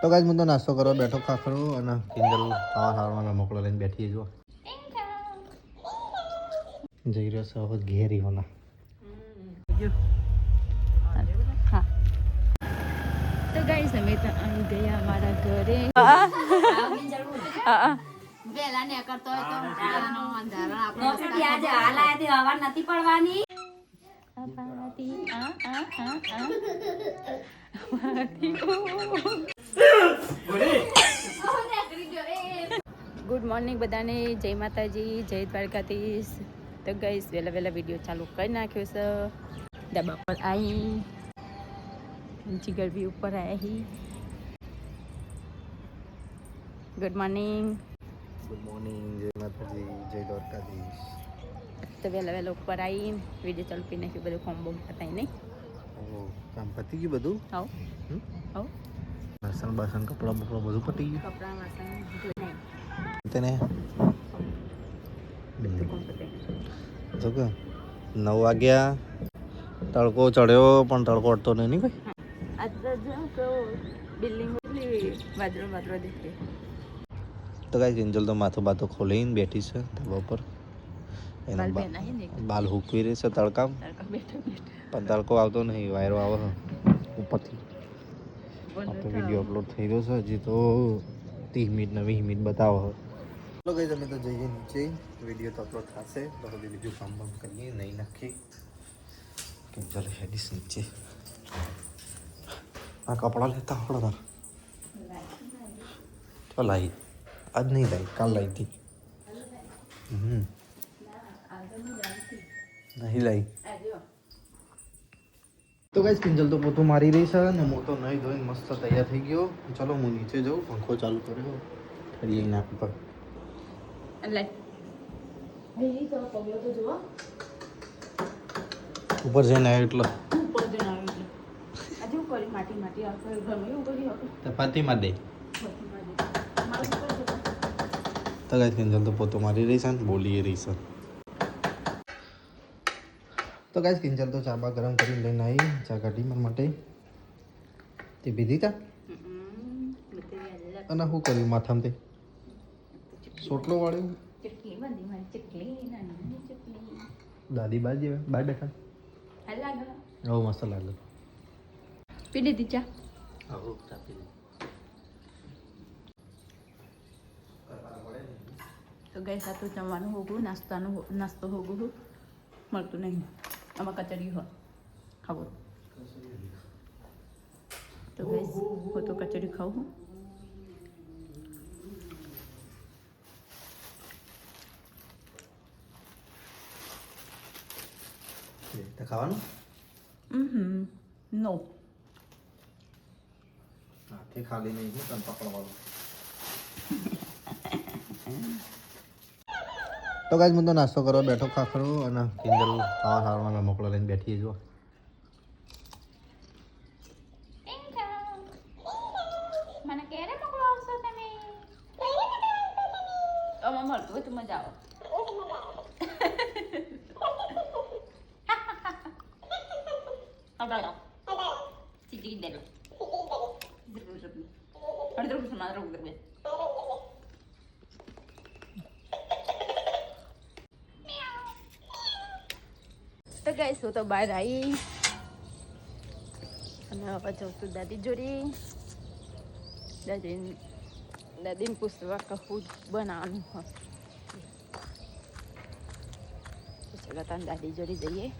તો ગાઈઝ હું તો નાસ્તો કરવા બેઠો ખાખરો અને કિંજલ ખાવા ખાવામાં મોકલો લઈને બેઠી જો જઈ રહ્યો છે હવે ઘેર હોના તો ગાઈસ અમે તો આવી ગયા અમારા ઘરે. વેલા ને કરતો હોય તો અંધારો આપણે આજે હાલ આયા હવા નથી પડવાની. ગુડ મોર્નિંગ બધાને. જય માતાજી જય દ્વારકાધીશ. તો ગઈશ વહેલા વહેલા વીડિયો ચાલુ કરી નાખ્યો છે. ડબ્બા પર આવી જીગર બી ઉપર આવી ગુડ મોર્નિંગ ગુડ મોર્નિંગ જય માતાજી જય દ્વારકાધીશ. તો વહેલા વહેલા ઉપર આવી વીડિયો ચાલુ કરી નાખ્યું બધું ફોર્મ બોમ પતાવી નહીં કામ પતી ગયું બધું? આવો? આવો વાસણ બાસણ કપડાં બપડા બધું પતી ગયું. તેને જો કે નવ વાગ્યા તડકો ચડ્યો પણ તડકો અડતો નહીં નહીં કોઈ? તો કાંઈ કિંજલ તો માથું બાથું ખોલીને બેઠી છે ધાબા પર. એના બાલ હુકવી રહી છે તડકા પણ તડકો આવતો નહીં વાયરો આવે ઉપરથી. આપણો વીડિયો અપલોડ થઈ ગયો છે હજી તો ત્રીસ મિનિટ ને વીસ મિનિટ બતાવો. ચલો ગઈ તમે તો જઈએ નીચે. વીડિયો તો અપલોડ થશે. તો બધી બીજું કામ બામ કરીએ નહીં નાખી કેમ ચાલો હેડીશ નીચે? આ કપડાં લેતા આવડો તાર. તો લાવી આજ નહીં લાવી કાલ લાવી હતી. હમ. નહીં લાવી તો ગાઈસ કિંજલ તો પોતું મારી રહી છે અને હું તો નહીં ધોઈને મસ્ત તૈયાર થઈ ગયો. ચલો હું નીચે જાઉં પંખો ચાલુ કર્યો. ફરી ના ઉપર લે ઉપર જઈને આવ્યો એટલે. ઉપર જઈને આવ્યો આજે કરી? માટી માટી એવું કર્યું હતું તો દે. મારું ઉપર જતું. તો ગાઈસ કિંજલ તો પોતું મારી રહી છે ને બોલી રહી છે. તો ગાઈસ કિંજલ તો ચા બા ગરમ કરીને લઈને આવી, ચા કાઢી મારા માટે. તે પીધી તા? અને શું કર્યું માથામાં તે સોટલો વાળ્યો? દાદી બાજી જેવા બાર બેઠા. બહુ મસ્ત લાગે. પી લીધી ચા. ચા પી તો ગઈ સાતું જમવાનું હોગું, નાસ્તાનું નાસ્તો હોગું મળતું નહીં. આમાં કચડી હોય. ખાવું. તો ગઈ હું તો કચડી ખાઉં હું ખાવાનું? હમ નો. હાથે ખાલી નહીં તને પકડવાનું તો ગાઈઝ મને તો નાસ્તો કરવા બેઠો ખાખરો અને કિંજલ ખાવા લઈને બેઠી જો મને ક્યારે મોકલો આવશો મળતું હોય તો મજા આવે Habla. Chiquit de lo. Ahorita lo madre lo que guys હું તો બહાર આવી અને હવે જઉં દાદી જોડી. દાદી દાદીને પૂછવા કહું બનાવવાનું હોય. ચલો તમે દાદી જોડી જઈએ.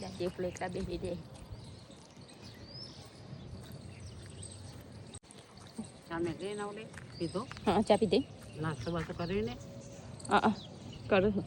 દાદી એકલો એકલા બેસી દે સામે જઈને આવડે. કીધો હા ચા પી દે. નાસ્તો બાસ્તો કરીને હા કરું છું.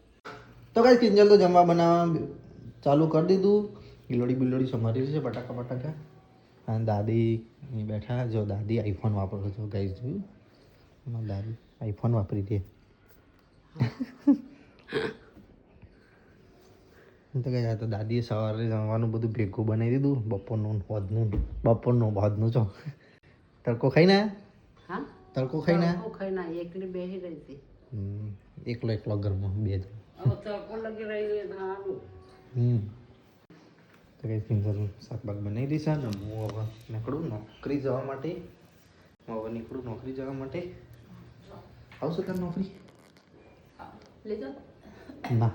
તો ગાઈઝ કિંજલ તો જમવા બનાવવા ચાલુ કરી દીધું. ગિલોડી બિલોડી સમારી છે બટાકા બટાકા. અને દાદી બેઠા. જો દાદી આઈફોન વાપરો છો ગાઈઝ જોયું? દાદી આઈફોન વાપરી દે. તો કઈ તો દાદીએ સવારે જમવાનું બધું ભેગું બનાવી દીધું. બપોરનું વધનું બપોરનું હોજનું છો તડકો ખાઈને ને તડકો ખાઈને આવી. એકલી બેસી રહી હતી. એકલો એકલો ઘરમાં બે જણ. તો કંઈ સિંગલ શાકભાગ બનાવી દઈશા ને હું હવે નીકળું નોકરી જવા માટે. હું હવે નીકળું નોકરી જવા માટે. આવશો તાર નોકરી? ના.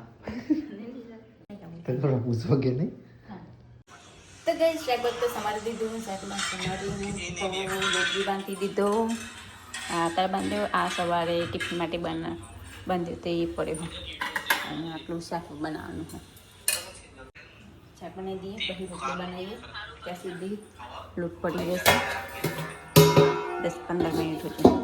તમે પૂછો કે નહીં? તો ગઈ શાક તો સમારી દીધું શાકમાં સમારીને તો રોટલી બાંધી દીધો. આ તાર બાંધ્યો આ સવારે ટિફિન માટે બના બાંધ્યો તે પડ્યો. અને આટલું શાક બનાવવાનું છે શાક બનાવી દઈએ, પછી રોટલી બનાવીએ. ત્યાં સુધી લૂટ પડી જશે. દસ પંદર મિનિટ સુધી.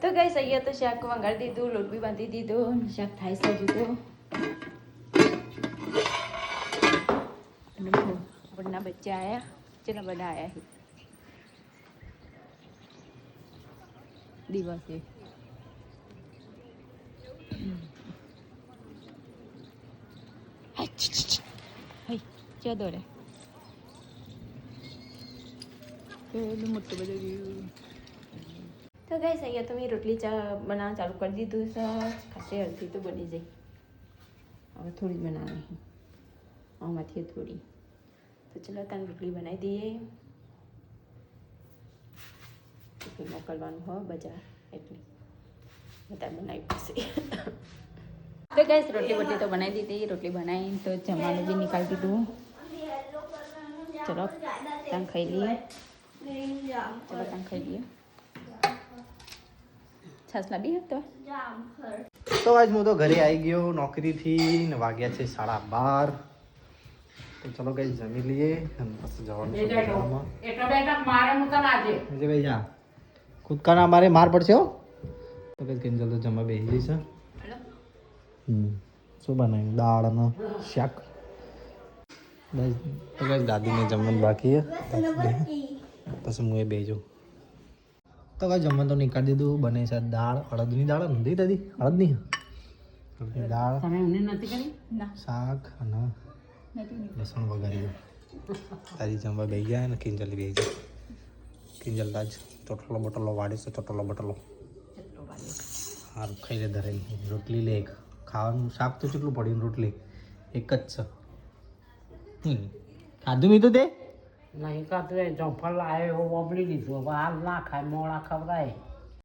તો ગઈ અહીંયા તો શાક વઘારી દીધું, લોટ બી બાંધી દીધો શાક થાય છે હજુ તો. બધાના બચ્ચા આવ્યા ચલો બધા આવ્યા દિવસે. હાય, ચા દોડે પેલું મોટું બધું તો ગાઈસ અહીંયા તો મેં રોટલી ચા બનાવવા ચાલુ કરી દીધું છે. ખાસે અડધી તો બની જાય. હવે થોડી બનાવવાની. આમાંથી થોડી. તો ચલો તને રોટલી બનાવી દઈએ. ટિફિન મોકલવાનું હોય બજાર. એટલે બધા બનાવી પડશે. તો ગાઈસ રોટલી બોટલી તો બનાવી દીધી. રોટલી બનાવી તો જમવાનું બી નીકાળી દીધું. ચલો ત્યાં ખાઈ લઈએ. ચલો તને ખાઈ લઈએ. છાસ લાવી હતો તો આજ હું તો ઘરે આવી ગયો નોકરીથી ને વાગ્યા છે સાડા બાર. તો ચલો કઈ જમી લઈએ પછી જવાનું છે બજારમાં. એટલો મારે હું તને આજે વિજયભાઈ જા કૂદકાના મારે માર પડશે હો. તો કઈ જલ્દી તો જમવા બેસી જઈશ હમ. શું બનાવ્યું? દાળ અને શાક. બસ તો કઈ દાદીને જમવાનું બાકી છે. પછી હું એ બેજું તો કઈ જમવાનું તો નીકાળી દીધું. બને છે દાળ. અડદની દાળ નથી દાદી અડદની? દાળ શાક અને લસણ વગાડ્યું તારી જમવા બે ગયા અને કિંજલ બે જાય કિંજલ તાજ ચોટલો બટલો વાળે છે ચોટલો બટલો. સારું ખાઈ લે ધરે રોટલી લે એક. ખાવાનું શાક તો કેટલું પડ્યું રોટલી? એક જ છે. હમ. ખાધું મીધું તે? નહીં કાતું એ લાવે આવ્યો વબડી દીધું હવે હાલ ના ખાય મોડા ખવડાય.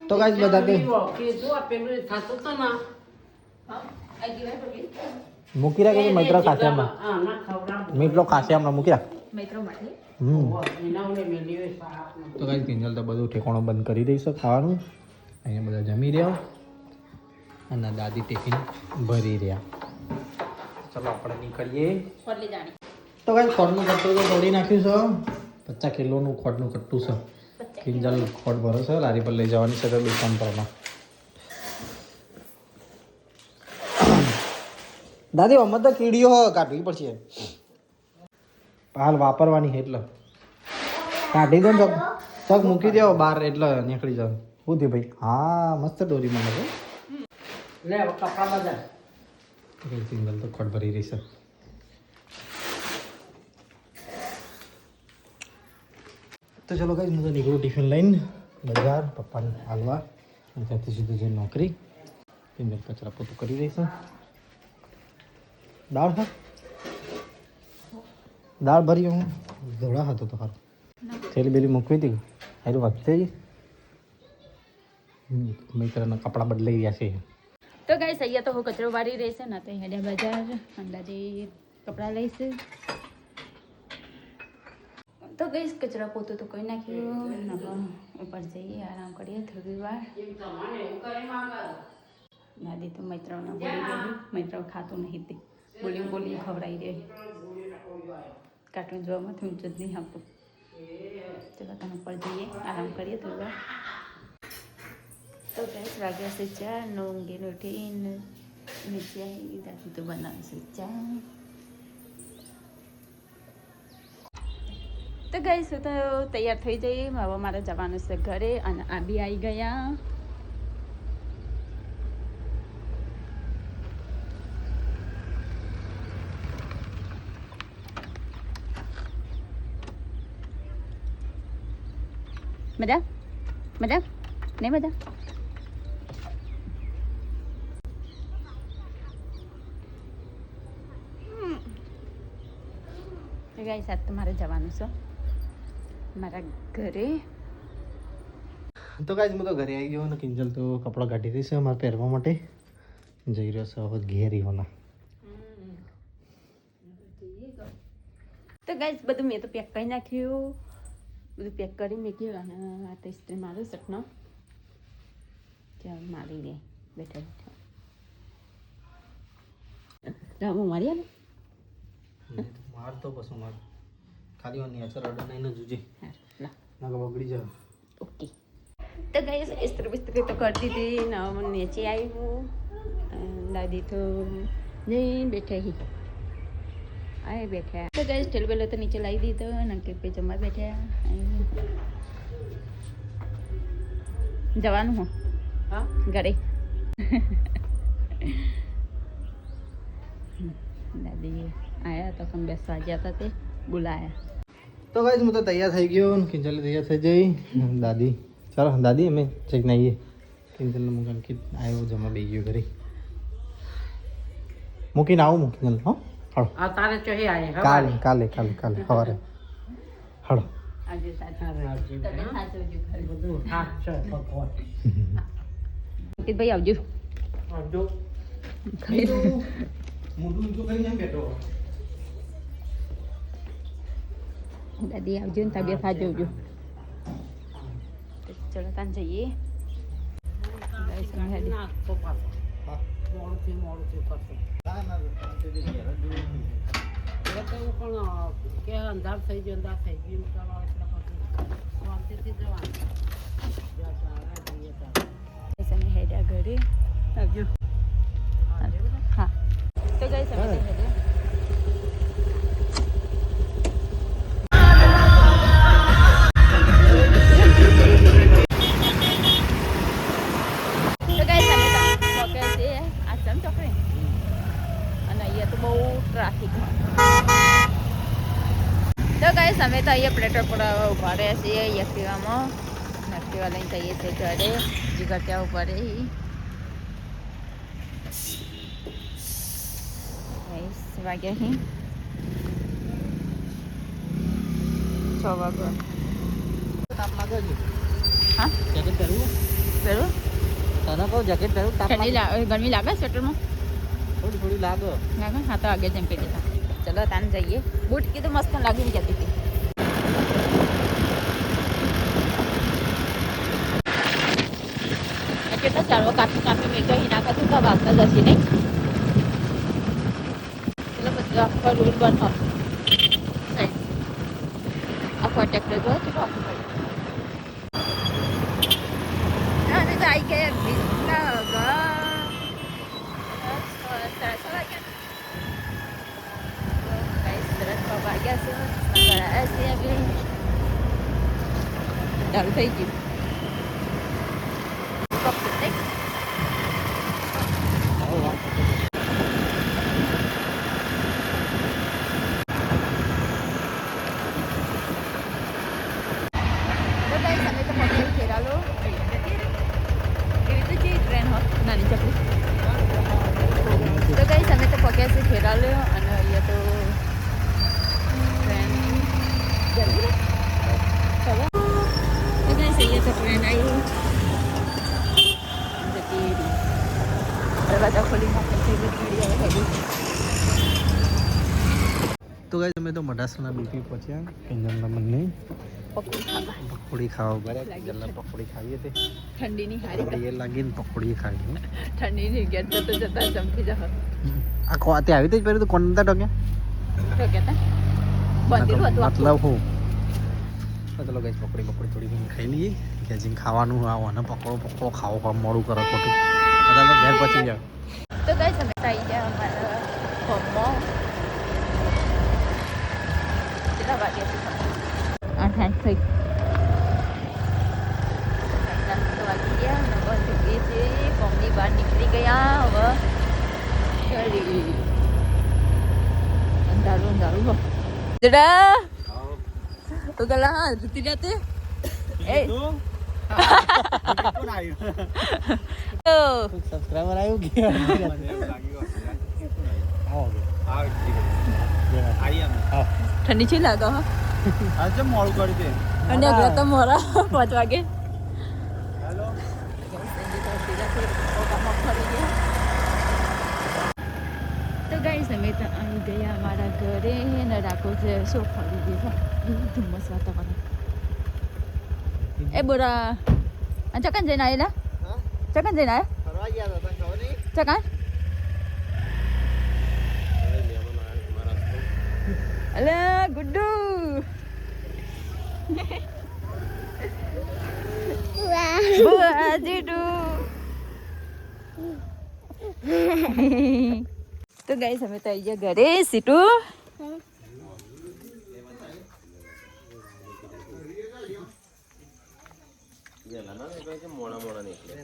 તો કાંઈ બધા કીધું આ પેલું થતું તો ના. મૂકી રાખે મૈત્ર ખાશે મિત્રો હમણાં. મૂકી રાખ. તો કાંઈ કિંજલ તો બધું ઠેકાણો બંધ કરી દઈશું ખાવાનું. અહીંયા બધા જમી રહ્યા. અને દાદી ટિફિન ભરી રહ્યા. ચલો આપણે નીકળીએ. તો કાંઈ ખોડનું કટ્ટું તો તોડી નાખ્યું છે. પચાસ કિલોનું ખોડનું કટ્ટું છે. કિંજલ ખોડ ભરો છે લારી પર લઈ જવાની છે તો દુકાન પરમાં દાદી અમે તો કીડીઓ કાઢવી પડશે. હાલ વાપરવાની એટલે. કાઢી દો ને ચોક ચોક મૂકી દેવો બહાર એટલે નીકળી જાવ. શું થયું ભાઈ? હા મસ્ત દોરી મને તો લે કપડા બધા સિંગલ તો ખોટ ભરી રહી છે. તો ચલો કઈ હું તો નીકળું ટિફિન લઈને બજાર પપ્પાને હાલવા. ત્યાંથી સીધું જઈને નોકરી સિંગલ કચરા પોતું કરી રહી છે. દાળ હા. દાળ ભરી હું. ધોળા હતો તો હારું. થેલી બેલી મૂકવી હતી. હારું વધશે જ મિત્રના કપડાં બદલાઈ રહ્યા છે. તો ગાઈસ અહીંયા તો હું કચરો વાળી રહેશે ને તો હેડ્યા બજાર અંદાજે કપડાં લઈશ. તો ગઈશ કચરા પોતું તો કોઈ નાખ્યું. ઉપર જઈએ આરામ કરીએ થોડી વાર. દાદી તો મૈત્રવના મૈત્રવ ખાતું નહીં તે. બોલી બોલી ખવડાવી દે. કાર્ટૂન જોવામાં ઊંચું જ નહીં આપતું ચલો તમે ઉપર જઈએ, આરામ કરીએ થોડી તો ગેસ વાગ્યા છે ચા નો ઊંઘીને ઉઠીને નીચે આવી ત્યાંથી તો બનાવશે ચા. તો ગઈ શું તો તૈયાર થઈ જઈએ. હવે મારે જવાનું છે ઘરે અને આ બી આવી ગયા. મજા? મજા? નહીં મજા? ગાઈ તો તમારે જવાનું છે. મારા ઘરે. તો ગાઈસ હું તો ઘરે આવી ગયો અને કિંજલ તો કપડાં કાઢી રહી છે મારે પહેરવા માટે. જઈ રહ્યો છે હવે ઘેર હોના તો ગાઈસ બધું મેં તો પેક કરી નાખ્યું. બધું પેક કરી મૂક્યું અને આ તો ઇસ્ત્રી મારું સટનો. ચાલ મારી દે બેઠા. બેઠા રામુ મારી આલે? માર તો પછી માર. ખાલી નેચર અડે નહીં ને જુજે. ના બગડી જાય ઓકે. તો ગઈ ઇસ્ત્રી બિસ્ત્રી તો કરી દીધી. ને નીચે આવી હું. દાદી તો નહીં બેઠા હી. આય બેઠા તો ગઈ સ્ટીલ બેલો તો નીચે લાવી દીધો અને કે પે જમવા બેઠા અહીં. જવાનું હું હા ઘરે દાદી આયા તો કમ બેસવા ગયા હતા તે બોલાયા તો ગાઈઝ હું તો તૈયાર થઈ ગયો અને કિંજલ તૈયાર થઈ જઈ દાદી ચાલો દાદી અમે જઈને આવીએ કિંજલને મૂકીને કે આવ્યો જમા બે ગયો ઘરે મૂકીને આવું મૂકીને હો હળો આ તારે ચહી આય કાલે કાલે કાલે કાલે હવારે હળો આજે સાચા અરે આવજે. આવજો. દાદી આવજો ને તબિયત સાચવજો ચલો તાન જઈએ. મોડું હેડી. મોડું મોડુંથી કરશે કે અંધાર થઈ ગયો અંધાર થઈ ગયું ચાલો એટલે પછી શાંતિથી જવાનું હેડ્યા ઘરે હા. તો ગઈ સમય રહ્યા છીએ એક્ટિવામાં. એક્ટિવા લઈને જઈએ છીએ ઘરે જીગર ત્યાં ही વાગ્યા અહીં છ વાગ્યા. હા? જેકેટ પહેરવું? પેલું તને કહું જેકેટ પહેરવું ઠંડી ગરમી લાગે સ્વેટરમાં? થોડી થોડી લાગે. લાગે? હા તો આગળ જેમ પહેરી ચલો તાન જઈએ. બૂટ કીધું મસ્ત લાગી જતી હતી આ કેટલા ચાલવો કાપી કાપી મેં કહી નાખા તું કાં વાગતા જશે નહીં એટલે પછી આખો રૂલ બનો આખો ટ્રેક્ટર જો કેટલો આખો પડ્યો અને તો આવી ગયા વિસનગર સરસ વાગ્યા Guys, સરસ છ વાગ્યા છે ઘણા છે હવે ચાલુ થઈ ગયું Complete, નહીં? તો guys, અમે તો પહોંચી ખેરાલો એવી રીતે જે ટ્રેન હોત નાની ચકડી તો ગઈ અમે તો પહોંચ્યા છે ખેરાલો અને અહીંયા તો ટ્રેન જલ્દી ચલો તો ગઈ તો આવી દરવાજા ખોલી ગાઈઝ અમે તો મઢાસના બીપી પહોંચ્યા કિંજલના બંને. પકોડી ખાવા પકોડી ખાવા બરાબર પકોડી ખાવી હતી ઠંડીની હારી એ લાગી ને પકોડી ખાવી ઠંડીની ગેટ જતો જતા ચમકી જાવ આ કો આતે આવી તો પહેર્યું તો? કોણ હતા ટોક્યા તો? હતા બંધી હતું મતલબ હું? ચલો ગઈ પકોડી પકોડી થોડી ખાઈ લઈએ. કે જેમ ખાવાનું આવો અને પકડો પકડો ખાવો પણ મોડું કરો ખોટું. બધા તો ઘેર પહોંચી જાવ તો કઈ તમે આવી ગયા અમારા હોમમાં? કેટલા વાગ્યા છે આઠ આઠ થઈ. તો વાગી જઈએ છીએ બહાર નીકળી ગયા હવે ઘરે. અંધારું અંધારું જડા. તો ગલા જતી. જાતે એ સબસ્ક્રાઇબર આવ્યું કે ઠંડી છે લાગો આજે મોડું કરી દે અને અગર તો મોરા પાંચ વાગે. તો ગાઈસ અમે તો આવી ગયા અમારા ઘરે ને રાખો છે સોફા લીધી. ધુમ્મસ વાતાવરણ. એ બોરા આ ચકન જઈને આવેલા ચકન જઈને આયા ફરવા ગયા હતા તને ખબર નહીં ચકન અલે ગુડ્ડુ Buah, જીડુ તો ગાઈસ અમે તો આવી ગયા ઘરે સીટુ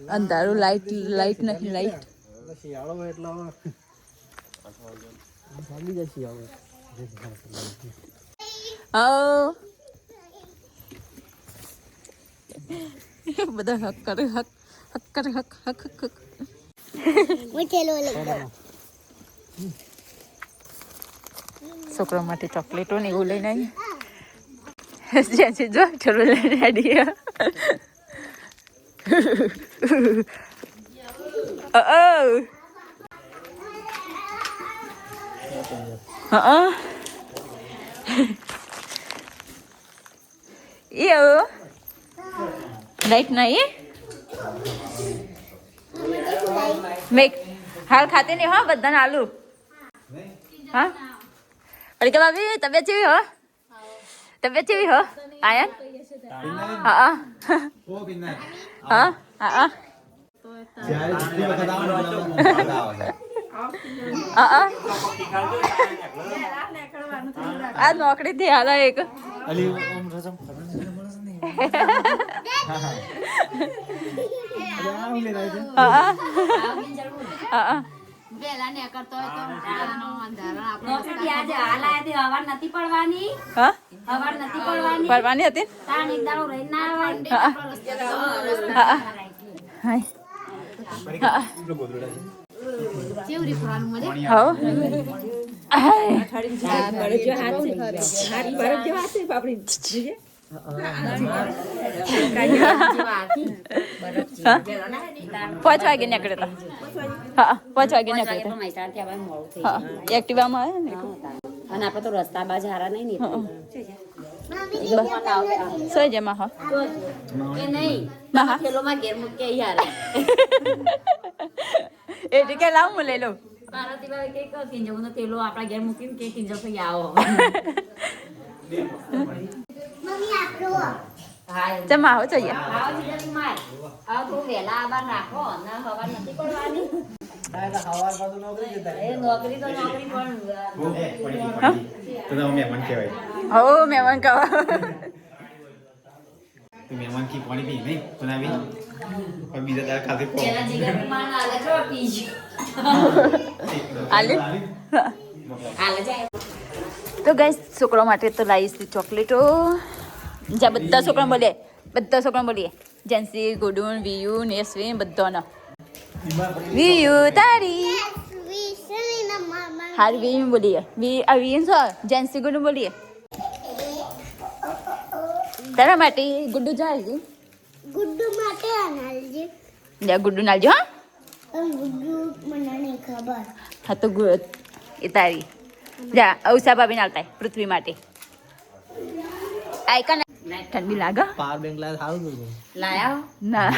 અંધારું લાઈટ લાઈટ નથી લાઈટ શિયાળો હોય એટલે હવે જાય શિયાળો. આવ. બધા હક કરે હક હક કરે હક હક હક હક. છોકરા માટે ચોકલેટો ને એવું લઈને આવી. જ્યાં છે જો ચલો લઈને આડી હા Ew. લાઈટ નહીં મેક હાલ ખાતે નહીં હા બધાને આલુ હા અડકે ભાભી તબિયત કેવી હો તબિયત કેવી હો આયન હા હા હા? હા આ નોકરી થી હાલ એક. હા હા. હા હા વહેલા નીકળતો હોય તો ઉઠાવાનો આપણે આજે હાલ આયા તે હવાર નથી પડવાની. હા? હવાર નથી પડવાની. પરવાની હતી? તાણ એક દાડો રહીને ના આવે. હા. હા હાય. પાંચ વાગે નીકળ્યા હતા હા પાંચ વાગે હા એક્ટિવામાં આવ્યા ને અને આપણે તો રસ્તા બાજ હારા નહીં ને સો જમા હા. એ નહીં. હા હા. થેલોમાં ઘેર મૂકે યાર એટલે કે લાવ હું લઈ લઉં. કહો કિંજવનો થેલો આપણા ઘેર મૂકીને કે કિંજવ ભાઈ આવો. હા એવું. આવો જોઈએ આવો જીજાજી માર. આવો થોડું વહેલા આબાર રાખો ને હવાર નથી પડવાની એ નોકરી તો નોકરી પણ તો તમે મહેમાન કહેવાય હો મહેમાન કહો તો કી પાણી પી નહીં બનાવી પણ બીજા દાડા ખાતે પો પેલા જીગર માન આલે છો પીજો આલે આલે જાય તો ગાઈસ છોકરા માટે તો લાવીશ ચોકલેટો જ્યાં બધા છોકરા બોલીએ. બધા છોકરા બોલીએ. જેન્સી ગુડુન વિયુ નેસ્વી બધાનો. વિયુ તારી. હાર વિયુ બોલીએ. વી આ વિયુ છો જેન્સી ગુડુ બોલીએ. તારા માટે ગુડ્ડુ જાય ગુડ્ડુ માટે અનાલજી લે ગુડ્ડુ નાલજો હા. ગુડ્ડુ મને નહીં ખબર. હા તો ગુ એ તારી. જા ઔષા ભાભી નાલતા પૃથ્વી માટે. આયકા ને ઠંડી લાગે? પાવર બેંક લાય સારું હતું લાયા ના.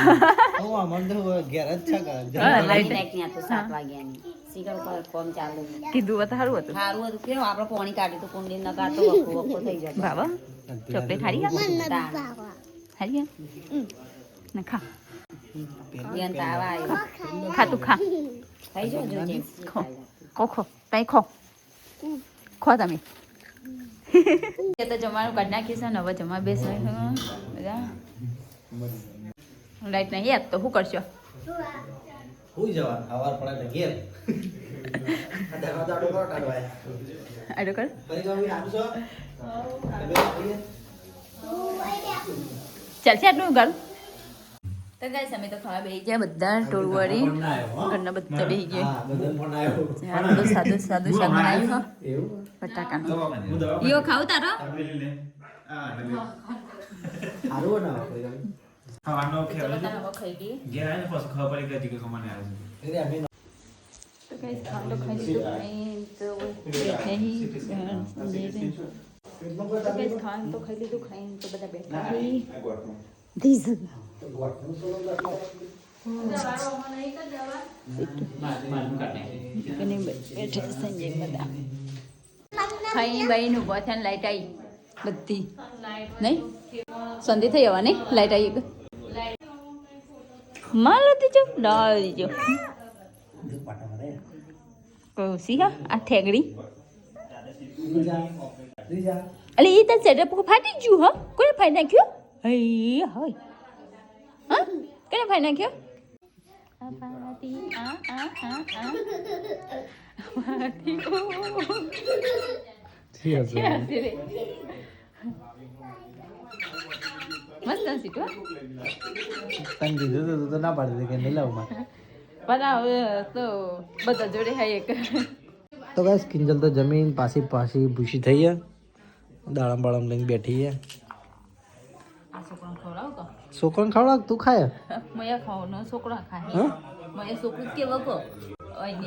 હું. આમાં તો ઘેર જ છે કે હા, લાઈટ લાઈટ ત્યાં તો સાત વાગ્યાની શીખર પર કોમ ચાલુ. કીધું હોત સારું હતું. સારું હતું. કેવું આપણે પોણી કાઢ્યું તો કુંડી ન કાઢતો વખો વખો થઈ જતો બાબા ચોકલેટ હારી તાણ. હારી ગયા ના ખા. ખા. તું ખા. થઈ જો જોજે ખો. ખો ખો. તઈ ખો. ખો તમે. એ તો જમવાનું કાઢી નાખીશ ને હવે જમવા બેસે બધા. લાઈટ નહીં યાદ તો શું કરશો? ઘેર. આડો કર ચાલશે આટલું ગાડું તો ગાઈસ અમે તો ખાવા બેસી ગયા બધા ટોળ ઘરના બધા બેહી ગયા. હા બધો સાદું સાદું સાદું શાક બનાવ્યું હો. બટાકાનું. યો ખાવ તારો? ખાવાનો ખાઈ લઈએ. પછી ખબર પડી કે કે કમાને આવે તો ગાઈસ ખાવાનું તો ખાઈ લીધું. ખાઈ તો ગાઈસ ખાવાનું તો ખાઈ લીધું. ખાઈને તો બધા બેઠા બેઠા સંજય બધા ખાઈ થયા લાઈટ આવી. બધી. નહીં? સંધે થઈ નહીં? લાઈટ આવી માલ દીજો. ડાળ દીજો. કૌશી હા? આ અલે, એ તાર સેટઅપ ફાટી ગયું, હા? કોને ફાઈ નાખ્યું? હૈ હોય કોને ફાઈ નાખ્યો. મસ્ત હસી તો. કીધું તો ના પાડી દે કે નહીં લાવું પણ હવે તો બધા જોડે હા એક. તો બસ કિંજલ તો જમીન પાછી પાછી ભૂસી થઈ ગયા. દાડમ બાળમ લઈને બેઠી ગયા. આ છોકરાને ખવડાવ તો? છોકરાને ખવડાવ તું ખાય? મયા ખાવાનો છોકરા ખાય. મયા છોકરું કેવો કો ઓય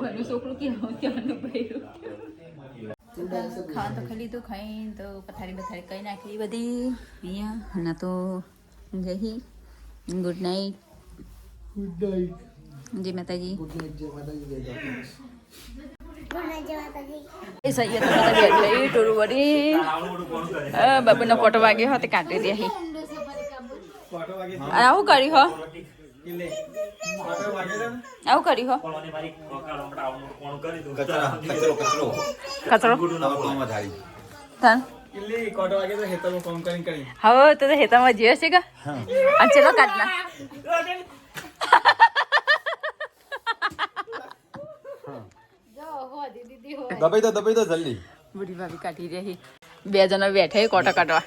ઓયનું છોકરું કેવો કેવાનું ભર્યું ખાવાનું તો ખાઈ લીધું ખાઈને તો પથારી બથારી કઈ નાખી બધી. અહીંયા હમણાં તો જઈ ગુડ નાઇટ ગુડ નાઇટ જય માતાજી. ગુડ નાઇટ જય માતાજી જય એ સૈયદ તો બધા બેઠા એ ટોરું વળી. બાબુનો ફોટો વાગ્યો હતો કાઢી દે અહીં આવું કર્યું હો. આવું કર્યું હો. કચરો તાન. હવે તો તો હેતામાં જીવે છે કે? આ ચલો કાઢના. દબાઈ દો દબાઈ દો જલ્દી. બુઢી ભાભી કાઢી રહી. બે જણા બેઠા કોટા કોટો કાઢવા.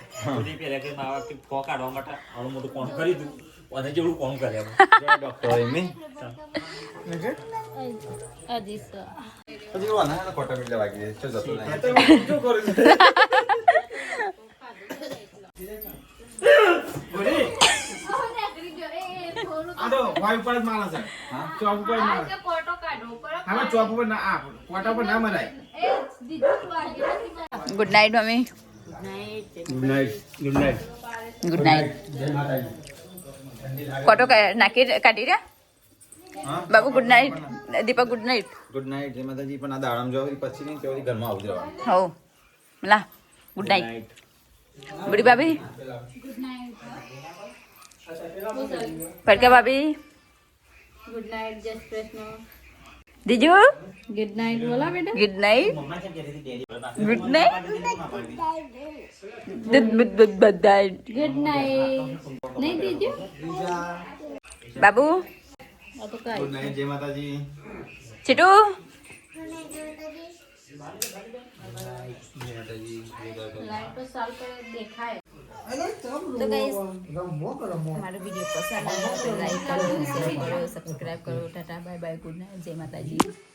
ચોપ પહેલા ના મારા કોટા પર ના માટે આવડું મોટું કોણ કરી દઉં અને જેવડું કોણ કરે એમ ડોક્ટર એમની હજી પછી વાના એને ખોટા મીઠા વાગી દે ચલ જતો નહીં good night mummy good night good night good night કોટો કા- નાખી કાઢી રહ્યા હા Babu good night Deepak good night good night જય માતાજી પણ આ દાડમ જો પછી નહીં તો ઘરમાં આવું જ રહેવાનું. હો લા ગુડ નાઇટ બુઢી ભાભી? પડકા ભાભી? ગુડ નાઇટ જય શ્રી કૃષ્ણ દીજુ ગુડ નાઇટ બોલા બેટા ગુડ ડેડી ગુડ દૂધ દૂધ બધા ગુડ નાઇટ નહીં દીજો બાબુ ગુડ નાઇટ જય માતાજી લાઈટ તો સાલ પર દેખાય તો ગાઈસ અમારો વીડિયો પસંદ આવ્યો તો લાઈક કરો શેર કરો સબસ્ક્રાઇબ કરો tata bye bye good night જય માતાજી